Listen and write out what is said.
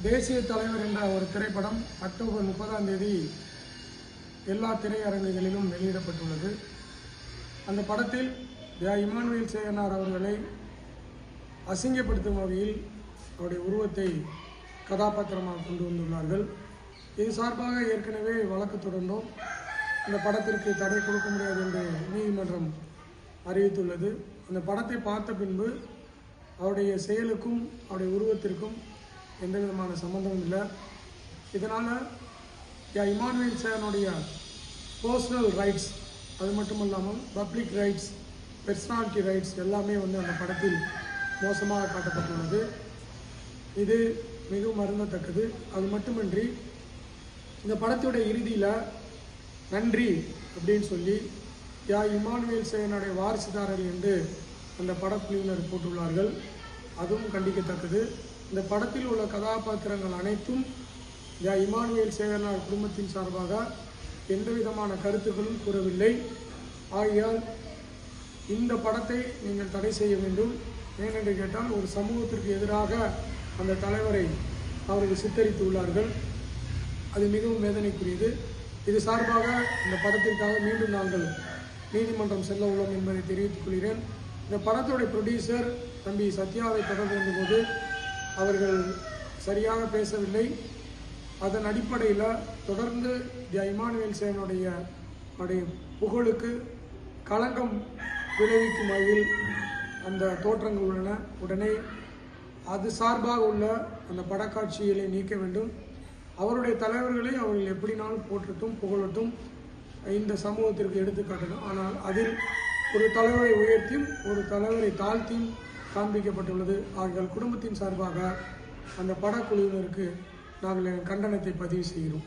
தேசிய தலைவர் என்ற ஒரு திரைப்படம் அக்டோபர் முப்பதாம் தேதி எல்லா திரையரங்குகளிலும் வெளியிடப்பட்டுள்ளது. அந்த படத்தில் யா இமானுவேல் சேகனார் அவர்களை அசிங்கப்படுத்தும் வகையில் அவருடைய உருவத்தை கதாபாத்திரமாக கொண்டு வந்துள்ளார்கள். இது சார்பாக ஏற்கனவே வழக்கு தொடர்ந்தோம். இந்த படத்திற்கு தடை கொடுக்க முடியாது என்று நீதிமன்றம் அறிவித்துள்ளது. அந்த படத்தை பார்த்த பின்பு அவருடைய செயலுக்கும் அவருடைய உருவத்திற்கும் எந்த விதமான சம்மந்தமும் இல்லை. இதனால் யா இமானுவேல் சேகனுடைய பர்சனல் ரைட்ஸ் அது மட்டும் இல்லாமல் பப்ளிக் ரைட்ஸ் பெர்சனாலிட்டி ரைட்ஸ் எல்லாமே வந்து அந்த படத்தில் மோசமாக காட்டப்பட்டுள்ளது. இது மிகவும் வருந்தத்தக்கது அது மட்டுமின்றி இந்த படத்துடைய இறுதியில் நன்றி அப்படின்னு சொல்லி யா இமானுவேல் சேகனுடைய வாரிசுதாரர் என்று அந்த படக்குழுவினர் போட்டுள்ளார்கள். அதுவும் கண்டிக்கத்தக்கது. இந்த படத்தில் உள்ள கதாபாத்திரங்கள் அனைத்தும் யா இமானுவேல் சேகனார் குடும்பத்தின் சார்பாக எந்த விதமான கருத்துக்களும் கூறவில்லை. ஆகையால் இந்த படத்தை நீங்கள் தடை செய்ய வேண்டும். ஏனென்று கேட்டால் ஒரு சமூகத்திற்கு எதிராக அந்த தலைவரை அவர்கள் சித்தரித்து உள்ளார்கள் அது மிகவும் வேதனைக்குரியது. இது சார்பாக இந்த படத்திற்காக மீண்டும் நாங்கள் நீதிமன்றம் செல்ல உள்ளோம் என்பதை தெரிவித்துக் கொள்கிறேன். இந்த படத்துடைய ப்ரொடியூசர் தம்பி சத்யாவை தொடர்பு வந்தபோது அவர்கள் சரியாக பேசவில்லை. அதன் அடிப்படையில் தொடர்ந்து தி இமானுவேல் சேவனுடைய அவருடைய புகழுக்கு களங்கம் விளைவிக்கும் வகையில் அந்த தோற்றங்கள் உள்ளன. உடனே அது சார்பாக உள்ள அந்த படக்காட்சிகளை நீக்க வேண்டும். அவருடைய தலைவர்களை அவர்கள் எப்படினாலும் போற்றட்டும் புகழட்டும். இந்த சமூகத்திற்கு எடுத்துக்காட்டணும் ஆனால் அதில் ஒரு தலைவரை உயர்த்தியும் ஒரு தலைவரை தாழ்த்தியும் காண்பிக்கப்பட்டுள்ளது. அவர்கள் குடும்பத்தின் சார்பாக அந்த படக்குழுவினருக்கு நாங்கள் எங்கள் கண்டனத்தை பதிவு செய்கிறோம்.